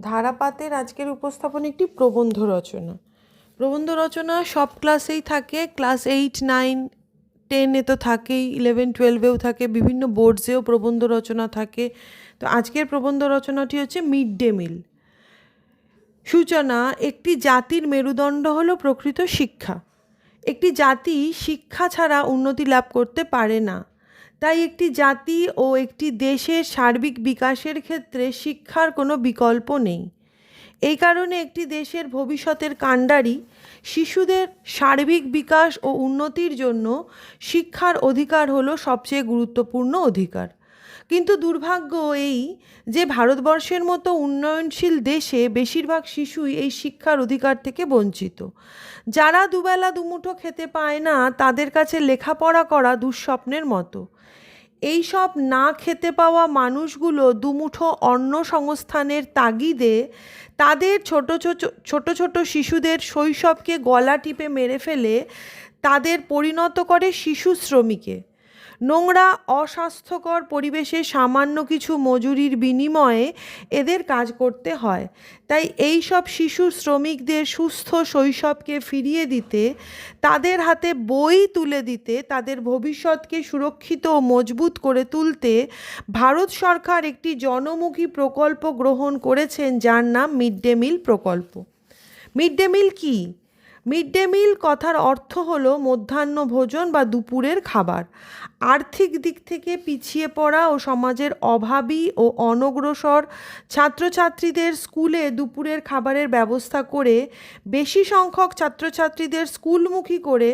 ধারাপাতের আজকের উপস্থাপন একটি প্রবন্ধ রচনা। প্রবন্ধ রচনা সব ক্লাসেই থাকে, ক্লাস এইট, নাইন, টেনে তো থাকেই, ইলেভেন, টুয়েলভেও থাকে, বিভিন্ন বোর্ডসেও প্রবন্ধ রচনা থাকে। তো আজকের প্রবন্ধ রচনাটি হচ্ছে মিড ডে মিল। সূচনা, একটি জাতির মেরুদণ্ড হলো প্রকৃত শিক্ষা। একটি জাতি শিক্ষা ছাড়া উন্নতি লাভ করতে পারে না। তাই একটি জাতি ও একটি দেশের সার্বিক বিকাশের ক্ষেত্রে শিক্ষার কোনো বিকল্প নেই। এই কারণে একটি দেশের ভবিষ্যতের কাণ্ডারি শিশুদের সার্বিক বিকাশ ও উন্নতির জন্য শিক্ষার অধিকার হলো সবচেয়ে গুরুত্বপূর্ণ অধিকার। কিন্তু দুর্ভাগ্য এই যে ভারতবর্ষের মতো উন্নয়নশীল দেশে বেশিরভাগ শিশুই এই শিক্ষার অধিকার থেকে বঞ্চিত। যারা দুবেলা দুমুঠো খেতে পায় না, তাদের কাছে লেখাপড়া করা দুঃস্বপ্নের মতো। এই সব না খেতে পাওয়া মানুষগুলো দুমুঠো অন্ন সংস্থানের তাগিদে তাদের ছোট ছোট ছোট ছোট শিশুদের শৈশবকে গলা টিপে মেরে ফেলে, তাদের পরিণত করে শিশু শ্রমিকে। নোংরা, অস্বাস্থ্যকর পরিবেশে সামান্য কিছু মজুরির বিনিময়ে এদের কাজ করতে হয়। তাই এই সব শিশু শ্রমিকদের সুস্থ শৈশবকে ফিরিয়ে দিতে, তাদের হাতে বই তুলে দিতে, তাদের ভবিষ্যৎকে সুরক্ষিত ও মজবুত করে তুলতে ভারত সরকার একটি জনমুখী প্রকল্প গ্রহণ করেছেন, যার নাম মিড ডে মিল প্রকল্প। মিড ডে মিল কী? মিড ডে মিল কথার অর্থ হল মধ্যাহ্ন ভোজন বা দুপুরের খাবার। আর্থিক দিক থেকে পিছিয়ে পড়া ও সমাজের অভাবী ও অনগ্রসর ছাত্রছাত্রীদের স্কুলে দুপুরের খাবারের ব্যবস্থা করে, বেশি সংখ্যক ছাত্রছাত্রীদের স্কুলমুখী করে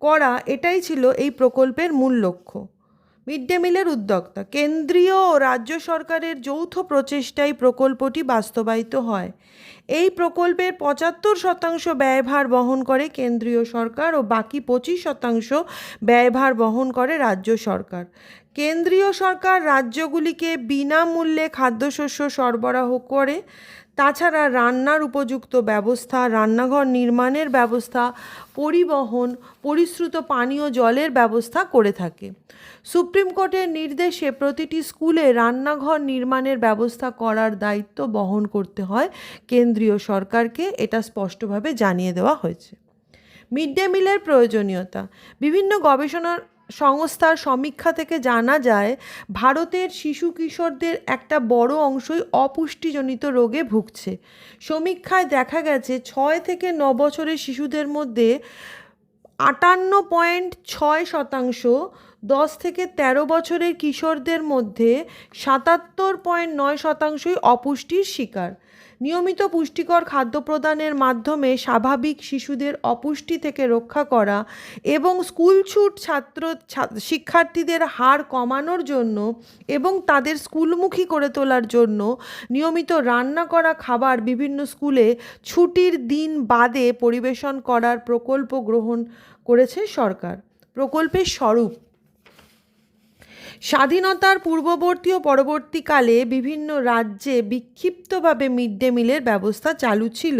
করা, এটাই ছিল এই প্রকল্পের মূল লক্ষ্য। মিড ডে মিলের উদ্যোক্তা। কেন্দ্রীয় ও রাজ্য সরকারের যৌথ প্রচেষ্টায় প্রকল্পটি বাস্তবায়িত হয়। এই প্রকল্পের পঁচাত্তর শতাংশ ব্যয়ভার বহন করে কেন্দ্রীয় সরকার ও বাকি পঁচিশ শতাংশ ব্যয়ভার বহন করে রাজ্য সরকার। কেন্দ্রীয় সরকার রাজ্যগুলিকে বিনামূল্যে খাদ্যশস্য সরবরাহ করে। তাছাড়া রান্নার উপযুক্ত ব্যবস্থা, রান্নাঘর নির্মাণের ব্যবস্থা, পরিবহন, পরিশ্রুত পানীয় জলের ব্যবস্থা করে থাকে। সুপ্রিম কোর্টের নির্দেশে প্রতিটি স্কুলে রান্নাঘর নির্মাণের ব্যবস্থা করার দায়িত্ব বহন করতে হয় কেন্দ্রীয় সরকারকে, এটা স্পষ্টভাবে জানিয়ে দেওয়া হয়েছে। মিড ডে মিলের প্রয়োজনীয়তা। বিভিন্ন গবেষণার সংস্থার সমীক্ষা থেকে জানা যায়, ভারতের শিশু কিশোরদের একটা বড় অংশই অপুষ্টিজনিত রোগে ভুগছে। সমীক্ষায় দেখা গেছে, ছয় থেকে ন বছরের শিশুদের মধ্যে আটান্ন পয়েন্ট ছয় শতাংশ দশ থেকে তেরো বছরের কিশোরদের মধ্যে সাতাত্তর পয়েন্ট নয় শতাংশই অপুষ্টির শিকার। নিয়মিত পুষ্টিকর খাদ্য প্রদানের মাধ্যমে স্বাভাবিক শিশুদের অপুষ্টি থেকে রক্ষা করা এবং স্কুলছুট ছাত্র শিক্ষার্থীদের হার কমানোর জন্য এবং তাদের স্কুলমুখী করে তোলার জন্য নিয়মিত রান্না করা খাবার বিভিন্ন স্কুলে ছুটির দিন বাদে পরিবেশন করার প্রকল্প গ্রহণ করেছে সরকার। প্রকল্পের স্বরূপ স্বাধীনতার পূর্ববর্তী ও পরবর্তীকালে বিভিন্ন রাজ্যে বিক্ষিপ্তভাবে মিড ডে মিলের ব্যবস্থা চালু ছিল।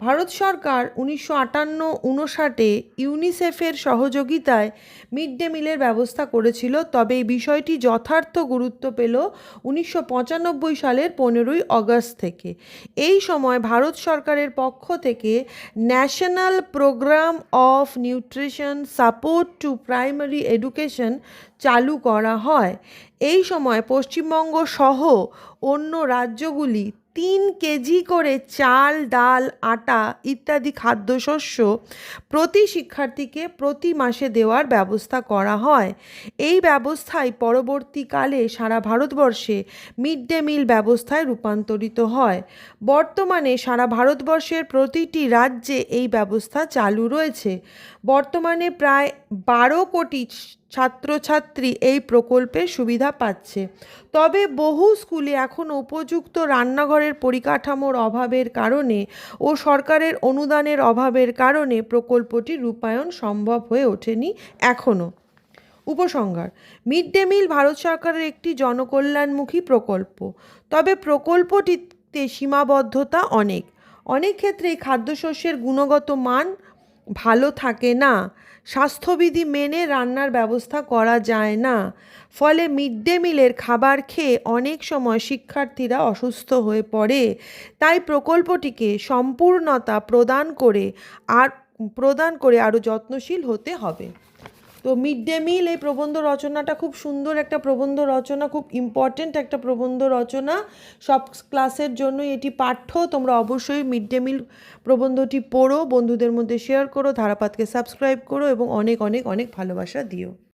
ভারত সরকার উনিশশো আটান্ন উনষাটে ইউনিসেফের সহযোগিতায় মিড ডে মিলের ব্যবস্থা করেছিল, তবে এই বিষয়টি যথার্থ গুরুত্ব পেল উনিশশো পঁচানব্বই সালের পনেরোই অগস্ট থেকে। এই সময় ভারত সরকারের পক্ষ থেকে national programme of nutrition support to primary education চালু করা হয়। এই সময় পশ্চিমবঙ্গ সহ অন্য রাজ্যগুলি তিন কেজি করে চাল, ডাল, আটা ইত্যাদি খাদ্যশস্য প্রতি শিক্ষার্থীকে প্রতি মাসে দেওয়ার ব্যবস্থা করা হয়। এই ব্যবস্থায় পরবর্তীকালে সারা ভারতবর্ষে মিড ডে মিল ব্যবস্থায় রূপান্তরিত হয়। বর্তমানে সারা ভারতবর্ষের প্রতিটি রাজ্যে এই ব্যবস্থা চালু রয়েছে। বর্তমানে প্রায় বারো কোটি ছাত্রছাত্রী এই প্রকল্পের সুবিধা পাচ্ছে। তবে বহু স্কুলে এখন উপযুক্ত রান্নাঘরের পরিকাঠামোর অভাবের কারণে ও সরকারের অনুদানের অভাবের কারণে প্রকল্পটি রূপায়ণ সম্ভব হয়ে ওঠেনি এখনও উপসংহার, মিড ডে মিল ভারত সরকারের একটি জনকল্যাণমুখী প্রকল্প। তবে প্রকল্পটিতে সীমাবদ্ধতা অনেক। অনেক ক্ষেত্রেই খাদ্যশস্যের গুণগত মান ভালো থাকে না। স্বাস্থ্যবিধি মেনে রান্নার ব্যবস্থা করা যায় না। ফলে মিড ডে মিলের খাবার খেয়ে অনেক সময় শিক্ষার্থীরা অসুস্থ হয়ে পড়ে। তাই প্রকল্পটিকে সম্পূর্ণতা প্রদান করে আর, প্রদান করে আরও যত্নশীল হতে হবে। তো মিড ডে মিল এই প্রবন্ধ রচনাটা খুব সুন্দর একটা প্রবন্ধ রচনা, খুব ইম্পর্ট্যান্ট একটা প্রবন্ধ রচনা। সব ক্লাসের জন্যই এটি পাঠ্য, তোমরা অবশ্যই মিড ডে মিল প্রবন্ধটি পড়ো, বন্ধুদের মধ্যে শেয়ার করো, ধারাপাতকে সাবস্ক্রাইব করো এবং অনেক অনেক অনেক ভালোবাসা দিও।